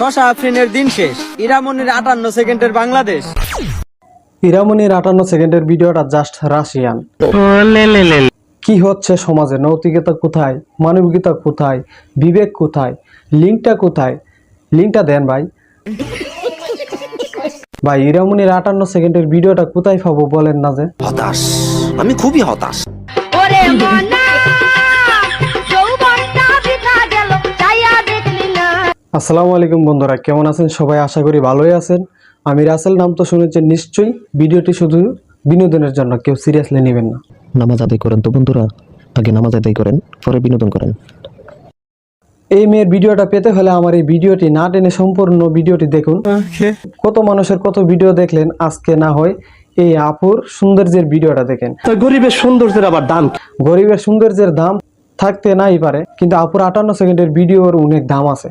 শশা আফরিনের দিন শেষ। ইরামনির আটান্ন সেকেন্ডের বাংলাদেশ। ইরামনির আটান্ন সেকেন্ডের ভিডিওটা জাস্ট রাশিয়ান কি হচ্ছে সমাজে? নৈতিকতা কোথায়? মানবিকতা কোথায়? বিবেক কোথায়? লিঙ্কটা কোথায়? লিঙ্কটা দেন ভাই। ভাই ইরামনির আটান্ন সেকেন্ডের ভিডিওটা কোথায় পাবো বলেন না যে? হতাশ। আমি খুবই হতাশ। আসসালামু আলাইকুম বন্ধুরা কেমন আছেন? সবাই আশা করি ভালোই আছেন। আমি রাসেল নাম তো শুনেছেন নিশ্চয়ই ভিডিওটি শুধু বিনোদনের জন্য কেউ সিরিয়াসলি নেবেন না। নামাজ আদায় করেন তো বন্ধুরা? আগে নামাজ আদায় করেন পরে বিনোদন করেন। এই মেয়ের ভিডিওটা পেতে হলে আমার এই ভিডিওটি না টেনে সম্পূর্ণ ভিডিওটি দেখুন। কত মানুষের কত ভিডিও দেখলেন আজকে না হয় এই আপুর সৌন্দর্যের ভিডিওটা দেখেন। গরিবের সৌন্দর্যের আবার দাম গরিবের সৌন্দর্যের দাম থাকতে নাই পারে, কিন্তু আপুর আটান্ন সেকেন্ডের ভিডিওর অনেক দাম আছে.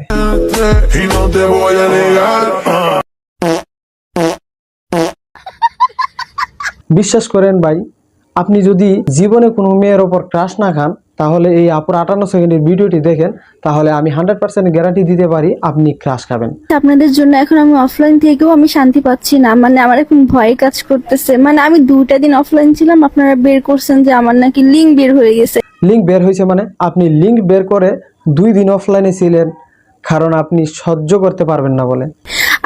বিশ্বাস করেন ভাই, আপনি যদি জীবনে কোনো মেয়ের ওপর ক্রাশ না খান, তাহলে এই আপুর আটান্ন সেকেন্ডের ভিডিওটি দেখেন, তাহলে আমি হান্ড্রেড পার্সেন্ট গ্যারান্টি দিতে পারি আপনি ক্রাশ খাবেন আপনাদের জন্য এখন আমি অফলাইন থেকেও আমি শান্তি পাচ্ছি না মানে আমার এখন ভয় কাজ করতেছে মানে আমি দুটা দিন অফলাইন ছিলাম, আপনারা বের করছেন যে আমার নাকি লিঙ্ক বের হয়ে গেছে লিঙ্ক বের হয়েছে মানে আপনি লিঙ্ক বের করে দুই দিন অফলাইনে ছিলেন কারণ আপনি সহ্য করতে পারবেন না বলে।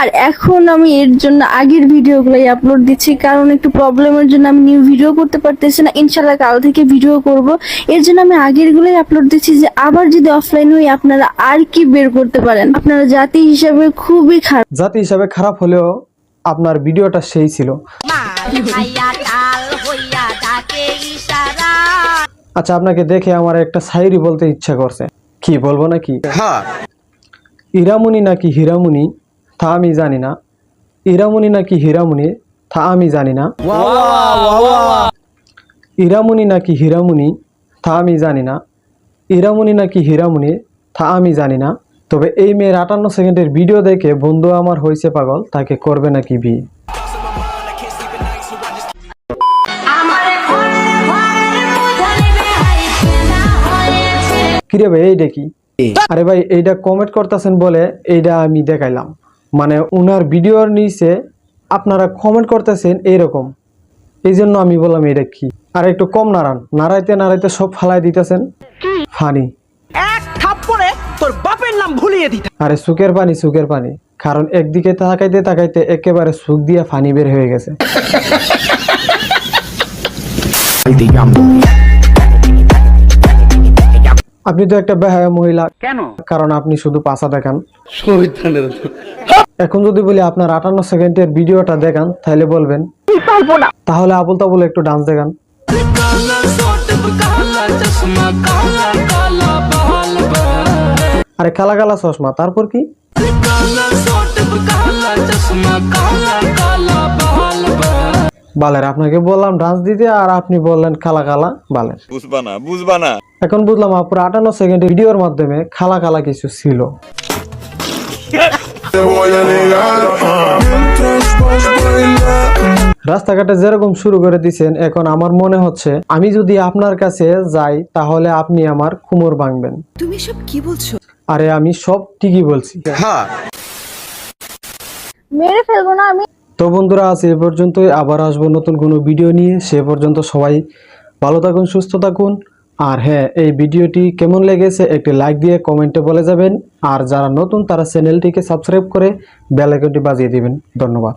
আর এখন আমি এর জন্য আগের ভিডিওগুলোই আপলোড দিচ্ছি কারণ একটু প্রবলেমের জন্য আমি নিউ ভিডিও করতে পারতেছি না। ইনশাল্লাহ কাল থেকে ভিডিও করব। এর জন্য আমি আগের গুলোই আপলোড দিচ্ছি যে আবার যদি অফলাইন হই আপনারা আর কি বের করতে পারেন? আপনারা জাতি হিসাবে খুবই খারাপ। জাতি হিসাবে খারাপ হলেও আপনার ভিডিওটা সেই ছিল। আচ্ছা আপনাকে দেখে আমার একটা শায়রি বলতে ইচ্ছা করছে। কি বলব নাকি? হ্যাঁ। ইরামুনি নাকি হীরামুনি? তা আমি জানি না। ইরামুনি নাকি হীরামুনি? তা আমি জানি না। ইরামুনি নাকি হীরামুনি? তা আমি জানি না। ইরামুনি নাকি হীরামুনি? তা আমি জানি না। তবে এই মেয়ের আটান্ন সেকেন্ডের ভিডিও দেখে বন্ধু আমার হয়েছে পাগল তাকে করবে নাকি বিয়ে? কিরে ভাই এইটা কি? আরে ভাই এইটা কমেন্ট করতেছেন বলে এইটা আমি দেখাইলাম। মানে উনার ভিডিওর নিচে আপনারা কমেন্ট করতেছেন এইরকম। এই জন্য আমি বললাম এটা কি? আর একটু কম নাড়ান। নাড়াইতে নাড়াইতে সব ফালাই দিতেছেন। ফানি। এক থাপ্পড়ে তোর বাপের নাম ভুলিয়ে দিতে। আরে সুখের পানি সুখের পানি। কারণ একদিকে তাকাইতে তাকাইতে একেবারে সুখ দিয়ে ফানি বের হয়ে গেছে। আপনি তো একটা বেহায়া মহিলা। কেন? কারণ আপনি শুধু পাশা দেখান এখন যদি বলি আপনার আটান্ন সেকেন্ডের ভিডিওটা দেখান তাহলে বলবেন। তাহলে আবুল তাবুল একটু ডান্স দেখান। আরে কালা কালা চশমা তারপর কি? বালের আপনাকে বললাম ডান্স দিতে আর আপনি বললেন খালা কালা বালের। বুঝবা না বুঝবা না। এখন বুঝলাম আপুর আটান্ন সেকেন্ডের ভিডিওর মাধ্যমে খালা কালা কিছু ছিল. রাস্তাঘাটে যেরকম শুরু করে দিছেন এখন আমার মনে হচ্ছে আমি যদি আপনার কাছে যাই তাহলে আপনি আমার কুমোর ভাঙবেন। তুমি সব কি বলছো? আরে আমি সব ঠিকই বলছি। হ্যাঁ। মেরে ফেলব না আমি। তো বন্ধুরা, আজ এ পর্যন্তই। আবার আসব নতুন কোনো ভিডিও নিয়ে। সে পর্যন্ত সবাই ভালো থাকুন, সুস্থ থাকুন। আর হ্যাঁ এই ভিডিওটি কেমন লেগেছে একটি লাইক দিয়ে কমেন্টে বলে যাবেন। আর যারা নতুন, তারা চ্যানেলটিকে সাবস্ক্রাইব করে বেলাইকনটি বাজিয়ে দিবেন। ধন্যবাদ।